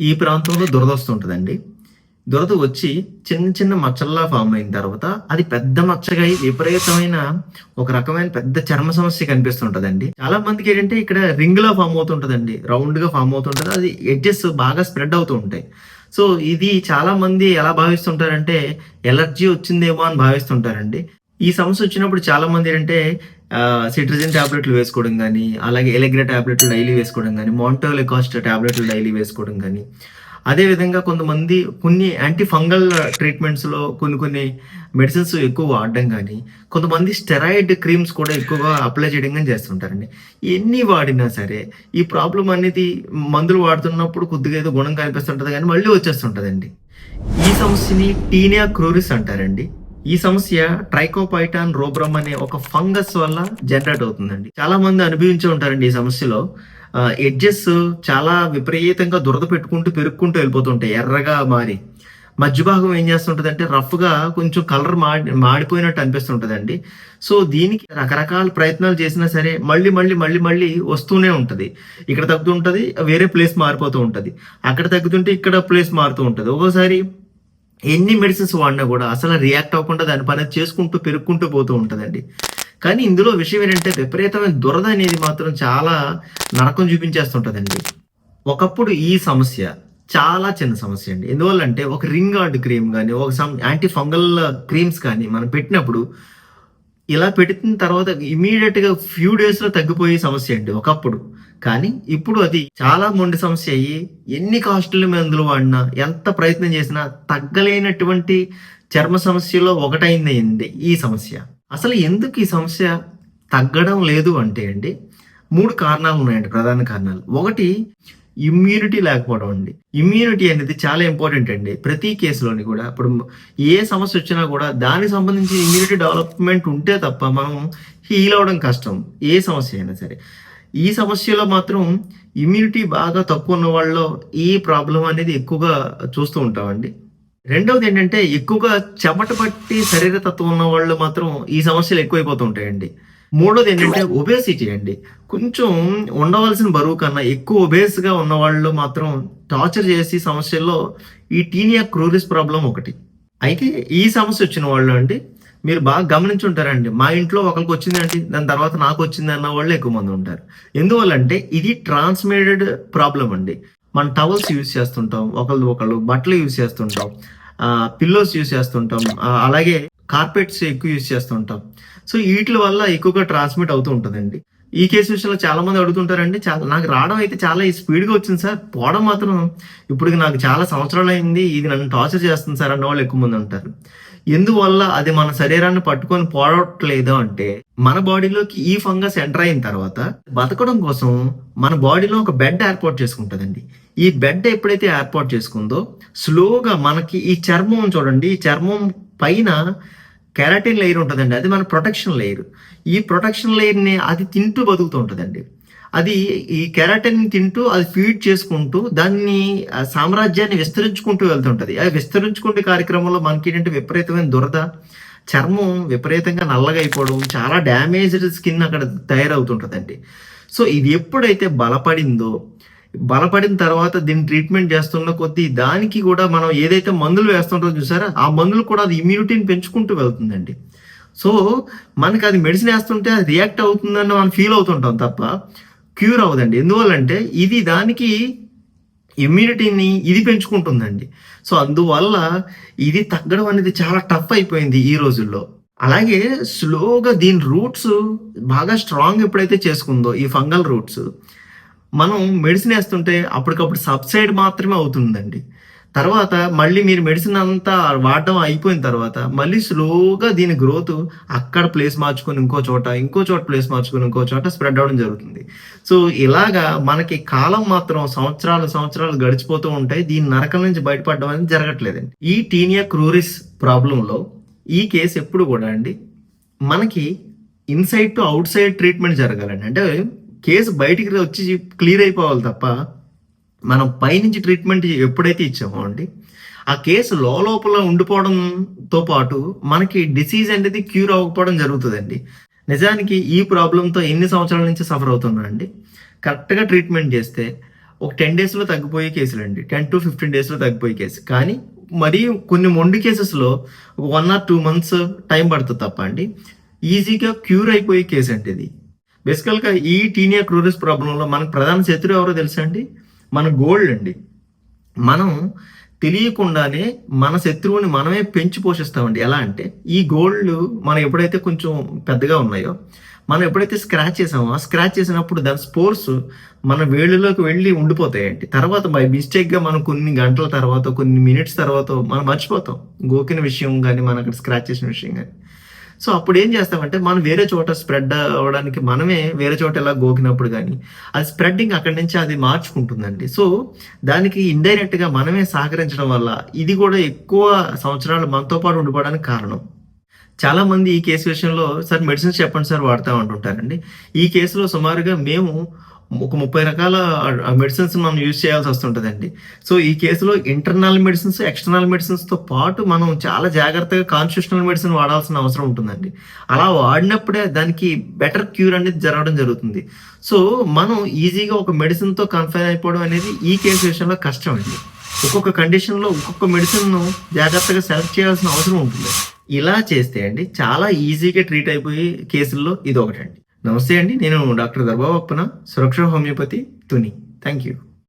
ఈ ప్రాంతంలో దురద వస్తుంటుందండి. దురద వచ్చి చిన్న చిన్న మచ్చల్లా ఫామ్ అయిన తర్వాత అది పెద్ద మచ్చగా విపరీతమైన ఒక రకమైన పెద్ద చర్మ సమస్య కనిపిస్తుంటదండి. చాలా మందికి ఏంటంటే ఇక్కడ రింగ్ లా ఫామ్ అవుతుంటదండి. రౌండ్గా ఫామ్ అవుతుంటది. అది ఎడ్జెస్ బాగా స్ప్రెడ్ అవుతూ ఉంటాయి. సో ఇది చాలా మంది ఎలా భావిస్తుంటారంటే ఎలర్జీ వచ్చిందేమో అని భావిస్తుంటారండి. ఈ సమస్య వచ్చినప్పుడు చాలా మంది ఏంటంటే సిట్రిజిన్ టాబ్లెట్లు వేసుకోవడం కానీ అలాగే ఎలగ్రా టాబ్లెట్లు డైలీ వేసుకోవడం కానీ మోంటోలికాస్ట్ టాబ్లెట్లు డైలీ వేసుకోవడం కానీ అదేవిధంగా కొంతమంది కొన్ని యాంటీ ఫంగల్ ట్రీట్మెంట్స్లో కొన్ని కొన్ని మెడిసిన్స్ ఎక్కువ వాడడం కానీ కొంతమంది స్టెరాయిడ్ క్రీమ్స్ కూడా ఎక్కువగా అప్లై చేయడం కానీ చేస్తుంటారండి. ఎన్ని వాడినా సరే ఈ ప్రాబ్లం అనేది మందులు వాడుతున్నప్పుడు కొద్దిగా ఏదో గుణం కనిపిస్తుంటుంది కానీ మళ్ళీ వచ్చేస్తుంటుందండి. ఈ సమస్యని టీనియా క్రూరిస్ అంటారండి. ఈ సమస్య ట్రైకోపైటాన్ రోబ్రమ్ అనే ఒక ఫంగస్ వల్ల జనరేట్ అవుతుందండి. చాలా మంది అనుభవించి ఉంటారండి ఈ సమస్యలో. ఎడ్జెస్ చాలా విపరీతంగా దురద పెట్టుకుంటూ పెరుక్కుంటూ వెళ్ళిపోతుంటాయి ఎర్రగా మారి. మధ్య భాగం ఏం చేస్తుంటుంది అంటే రఫ్గా కొంచెం కలర్ మాడి మాడిపోయినట్టు అనిపిస్తుంటుందండి. సో దీనికి రకరకాల ప్రయత్నాలు చేసినా సరే మళ్ళీ మళ్ళీ మళ్ళీ మళ్ళీ వస్తూనే ఉంటుంది. ఇక్కడ తగ్గుతుంటుంది వేరే ప్లేస్ మారిపోతూ ఉంటుంది. అక్కడ తగ్గుతుంటే ఇక్కడ ప్లేస్ మారుతూ ఉంటుంది. ఒక్కోసారి ఎన్ని మెడిసిన్స్ వాడినా కూడా అసలు రియాక్ట్ అవ్వకుండా దాని పని అది చేసుకుంటూ పెరుక్కుంటూ పోతూ ఉంటుందండి. కానీ ఇందులో విషయం ఏంటంటే విపరీతమైన దురద అనేది మాత్రం చాలా నరకం చూపించేస్తుంటుందండి. ఒకప్పుడు ఈ సమస్య చాలా చిన్న సమస్య అండి. ఎందువల్ల అంటే ఒక రింగ్ ఆర్డ్ క్రీమ్ కానీ ఒక సమ్ యాంటీ ఫంగల్ క్రీమ్స్ కానీ మనం పెట్టినప్పుడు ఇలా పెట్టిన తర్వాత ఇమీడియట్గా ఫ్యూ డేస్లో తగ్గిపోయే సమస్య అండి ఒకప్పుడు. కానీ ఇప్పుడు అది చాలా మొండి సమస్య అయ్యి ఎన్ని కాస్ట్లీ మందులు వాడినా ఎంత ప్రయత్నం చేసినా తగ్గలేనటువంటి చర్మ సమస్యలో ఒకటైంది ఈ సమస్య. అసలు ఎందుకు ఈ సమస్య తగ్గడం లేదు అంటే అండి మూడు కారణాలు ఉన్నాయండి ప్రధాన కారణాలు. ఒకటి ఇమ్యూనిటీ లేకపోవడం అండి. ఇమ్యూనిటీ అనేది చాలా ఇంపార్టెంట్ అండి. ప్రతి కేసులోని కూడా ఇప్పుడు ఏ సమస్య వచ్చినా కూడా దానికి సంబంధించి ఇమ్యూనిటీ డెవలప్మెంట్ ఉంటే తప్ప మనం హీల్ అవడం కష్టం. ఏ సమస్య అయినా సరే. ఈ సమస్యలో మాత్రం ఇమ్యూనిటీ బాగా తక్కువ ఉన్న వాళ్ళలో ఈ ప్రాబ్లం అనేది ఎక్కువగా చూస్తూ ఉంటామండి. రెండవది ఏంటంటే ఎక్కువగా చెమట పట్టి శరీర తత్వం ఉన్న వాళ్ళు మాత్రం ఈ సమస్యలు ఎక్కువైపోతూ ఉంటాయండి. మూడోది ఏంటంటే ఒబేసిటీ అండి. కొంచెం ఉండవలసిన బరువు కన్నా ఎక్కువ ఒబేస్గా ఉన్న వాళ్ళు మాత్రం టార్చర్ చేసి సమస్యల్లో ఈ టీనియా క్రూరిస్ ప్రాబ్లం ఒకటి. అయితే ఈ సమస్య వచ్చిన వాళ్ళు అండి మీరు బాగా గమనించి ఉంటారండి. మా ఇంట్లో ఒకరికి వచ్చిందండి దాని తర్వాత నాకు వచ్చింది అన్న వాళ్ళు ఎక్కువ మంది ఉంటారు. ఎందువల్లంటే ఇది ట్రాన్స్మిటెడ్ ప్రాబ్లం అండి. మనం టవల్స్ యూజ్ చేస్తుంటాం ఒకళ్ళు ఒకళ్ళు బట్టలు యూజ్ చేస్తుంటాం పిల్లోస్ యూజ్ చేస్తుంటాం అలాగే కార్పెట్స్ ఎక్కువ యూజ్ చేస్తుంటాం సో వీటి వల్ల ఎక్కువగా ట్రాన్స్మిట్ అవుతూ ఉంటుందండి. ఈ కేసు విషయంలో చాలా మంది అడుగుతుంటారండి. చాలా నాకు రావడం అయితే చాలా స్పీడ్గా వచ్చింది సార్. పోవడం మాత్రం ఇప్పుడు నాకు చాలా సంవత్సరాలు అయింది. ఇది నన్ను టార్చర్ చేస్తుంది సార్ అన్న వాళ్ళు ఎక్కువ మంది ఉంటారు. ఎందువల్ల అది మన శరీరాన్ని పట్టుకొని పోవట్లేదు అంటే మన బాడీలోకి ఈ ఫంగస్ ఎంటర్ అయిన తర్వాత బతకడం కోసం మన బాడీలో ఒక బెడ్ ఏర్పాటు చేసుకుంటుందండి. ఈ బెడ్ ఎప్పుడైతే ఏర్పాటు చేసుకుందో స్లోగా మనకి ఈ చర్మం చూడండి. ఈ చర్మం పైన కెరాటిన్ లేయర్ ఉంటుందండి. అది మన ప్రొటెక్షన్ లేయర్. ఈ ప్రొటెక్షన్ లేయర్ని అది తింటూ బతుకుతూ ఉంటుందండి. అది ఈ కెరాటిన్ తింటూ అది ఫీడ్ చేసుకుంటూ దాన్ని ఆ సామ్రాజ్యాన్ని విస్తరించుకుంటూ వెళ్తుంటుంది. అది విస్తరించుకుంటే కార్యక్రమంలో మనకి ఏంటంటే విపరీతమైన దురద చర్మం విపరీతంగా నల్లగా అయిపోవడం చాలా డ్యామేజ్డ్ స్కిన్ అక్కడ తయారవుతుంటుందండి. సో ఇది ఎప్పుడైతే బలపడిందో బలపడిన తర్వాత దీన్ని ట్రీట్మెంట్ చేస్తున్న కొద్దీ దానికి కూడా మనం ఏదైతే మందులు వేస్తుంటో చూసారా ఆ మందులు కూడా అది ఇమ్యూనిటీని పెంచుకుంటూ వెళ్తుందండి. సో మనకి అది మెడిసిన్ వేస్తుంటే అది రియాక్ట్ అవుతుందని మనం ఫీల్ అవుతుంటాం తప్ప క్యూర్ అవ్వదండి. ఎందువల్లంటే ఇది దానికి ఇమ్యూనిటీని ఇది పెంచుకుంటుందండి. సో అందువల్ల ఇది తగ్గడం అనేది చాలా టఫ్ అయిపోయింది ఈ రోజుల్లో. అలాగే స్లోగా దీని రూట్స్ బాగా స్ట్రాంగ్ ఎప్పుడైతే చేసుకుందో ఈ ఫంగల్ రూట్స్ మనం మెడిసిన్ వేస్తుంటే అప్పటికప్పుడు సబ్సైడ్ మాత్రమే అవుతుందండి. తర్వాత మళ్ళీ మీరు మెడిసిన్ అంతా వాడడం అయిపోయిన తర్వాత మళ్ళీ స్లోగా దీని గ్రోత్ అక్కడ ప్లేస్ మార్చుకొని ఇంకో చోట ఇంకో చోట ప్లేస్ మార్చుకొని ఇంకో చోట స్ప్రెడ్ అవడం జరుగుతుంది. సో ఇలాగా మనకి కాలం మాత్రం సంవత్సరాలు సంవత్సరాలు గడిచిపోతూ ఉంటాయి. దీని నరకం నుంచి బయటపడడం అనేది జరగట్లేదండి. ఈ టీనియా క్రూరిస్ ప్రాబ్లంలో ఈ కేసు ఎప్పుడు కూడా అండి మనకి inside to outside treatment జరగాలండి. అంటే కేసు బయటికి వచ్చి క్లియర్ అయిపోవాలి తప్ప మనం పైనుంచి ట్రీట్మెంట్ ఎప్పుడైతే ఇచ్చామో అండి ఆ కేసు లోపల ఉండిపోవడంతో పాటు మనకి డిసీజ్ అనేది క్యూర్ అవ్వకపోవడం జరుగుతుందండి. నిజానికి ఈ ప్రాబ్లంతో ఎన్ని సంవత్సరాల నుంచి సఫర్ అవుతున్నా అండి కరెక్ట్గా ట్రీట్మెంట్ చేస్తే ఒక టెన్ డేస్లో తగ్గిపోయే కేసులు అండి టెన్ టు ఫిఫ్టీన్ డేస్లో తగ్గిపోయే కేసు. కానీ మరి కొన్ని మొండి కేసెస్లో one or two months time పడుతుంది తప్ప అండి. ఈజీగా క్యూర్ అయిపోయే కేసు అంటే ఇది. బేసికల్గా ఈ టీనియా క్రూరిస్ ప్రాబ్లంలో మనకు ప్రధాన శత్రువు ఎవరో తెలుసా అండి? మన గోల్డ్ అండి. మనం తెలియకుండానే మన శత్రువుని మనమే పెంచి పోషిస్తామండి. ఎలా అంటే ఈ గోల్డ్ మనం ఎప్పుడైతే కొంచెం పెద్దగా ఉన్నాయో మనం ఎప్పుడైతే స్క్రాచ్ చేసామో ఆ స్క్రాచ్ చేసినప్పుడు దాని స్పోర్స్ మన వేళ్ళలోకి వెళ్ళి ఉండిపోతాయండి. తర్వాత బై మిస్టేక్గా మనం కొన్ని గంటల తర్వాత కొన్ని మినిట్స్ తర్వాత మనం మర్చిపోతాం. గోకిన విషయం కానీ మనం అక్కడ స్క్రాచ్ చేసిన విషయం కానీ సో అప్పుడు ఏం చేస్తామంటే మనం వేరే చోట స్ప్రెడ్ అవ్వడానికి మనమే వేరే చోట ఎలా గోకినప్పుడు కానీ అది స్ప్రెడ్డింగ్ అక్కడి నుంచి అది మార్చుకుంటుందండి. సో దానికి ఇండైరెక్ట్గా మనమే సహకరించడం వల్ల ఇది కూడా ఎక్కువ సంవత్సరాలు మనతో పాటు ఉండిపోవడానికి కారణం. చాలా మంది ఈ కేసు విషయంలో సార్ మెడిసిన్స్ చెప్పండి సార్ వాడతా ఉంటుంటారండి. ఈ కేసులో సుమారుగా మేము ఒక ముప్పై రకాల మెడిసిన్స్ మనం యూజ్ చేయాల్సి వస్తుంటుందండి. సో ఈ కేసులో ఇంటర్నల్ మెడిసిన్స్ ఎక్స్టర్నల్ మెడిసిన్స్తో పాటు మనం చాలా జాగ్రత్తగా కాన్స్టిట్యూషనల్ మెడిసిన్ వాడాల్సిన అవసరం ఉంటుందండి. అలా వాడినప్పుడే దానికి బెటర్ క్యూర్ అనేది జరగడం జరుగుతుంది. సో మనం ఈజీగా ఒక మెడిసిన్తో కన్ఫైన్ అయిపోవడం అనేది ఈ కేసు విషయంలో కష్టం అండి ఒక్కొక్క కండిషన్లో ఒక్కొక్క మెడిసిన్ను జాగ్రత్తగా సెలెక్ట్ చేయాల్సిన అవసరం ఉంటుంది. ఇలా చేస్తే అండి చాలా ఈజీగా ట్రీట్ అయిపోయే కేసుల్లో ఇది ఒకటండి. నమస్తే అండి. నేను doctor దర్బాబప్పన Suraksha homoeopathy Tuni. Thank you